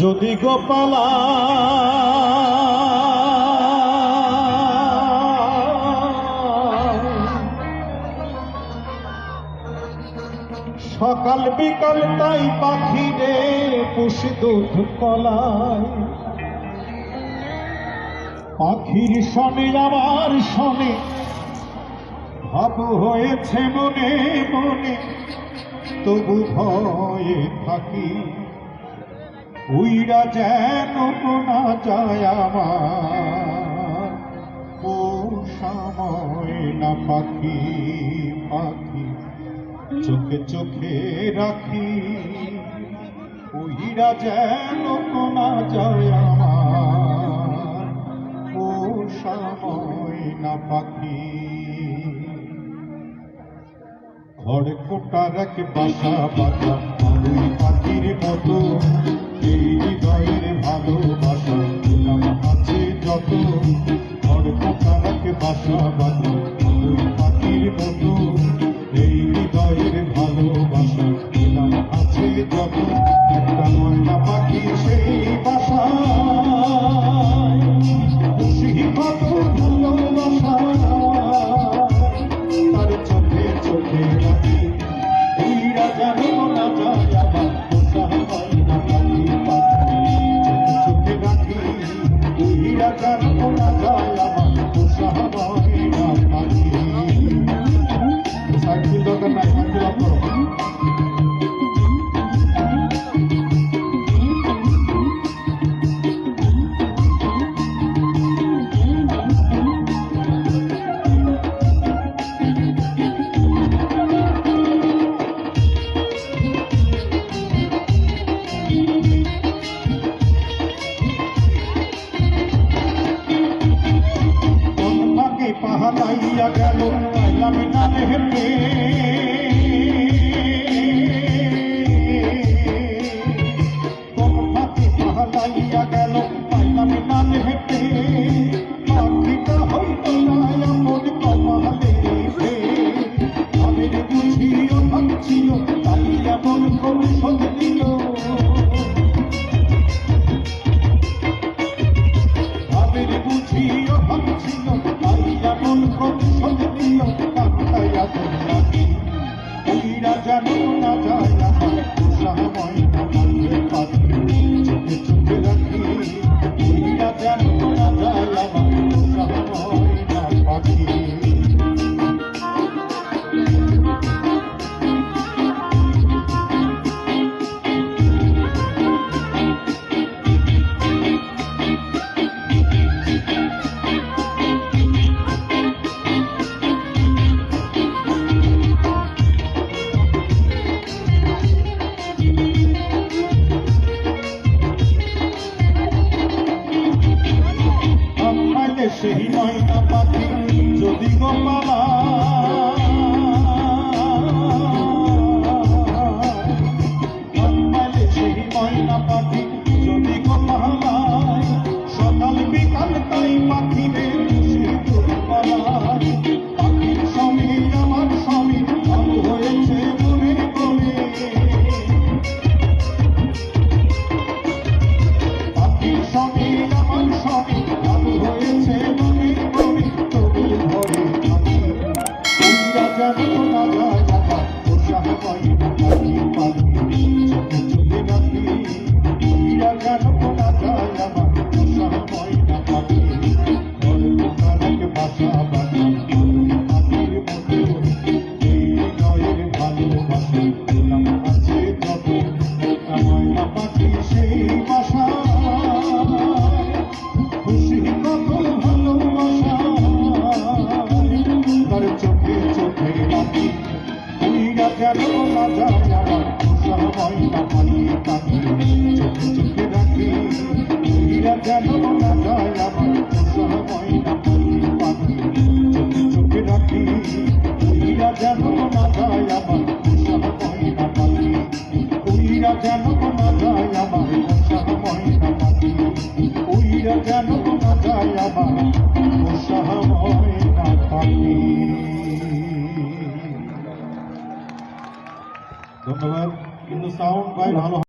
যদি গোপালা সকাল বিকাল তাই পাখি রে, পুষি দুধ কলায় পাখির শনে আমার শনে, ভাব হয়েছে মনে মনে, তবু ভয়ে থাকি। উইরা যেন না যায় আমার। ও সময় না পাখি পাখি চোখে চোখে রাখি। উইরা যেন না যায় আমার। ও সময় না পাখি। ঘরে কোটার এক বাসা বাঁধা পাখির মতো। হৃদয়ের ভালোবাসা দিলাম আছে যত। কোটার এক বাসা বাঁধা ওই পাখির মতো। এই হৃদয়ের ভালোবাসা দিলাম আছে যত। উইরা ஜகமுக்தி সেই ময়না উইরা যেন না যায় আমার সময় না পাই পাখি চোখে রাখি উইরা যেন না যায় আমার সময় না পাই পাখি চোখে রাখি উইরা যেন না যায় আমার সময় না পাখি উইরা যেন না যায় আমার সময় না পাখি উইরা যেন না যায় আমার সময় না পাখি ধন্যবাদ। কিন্তু সাউন্ড ভাই ভালো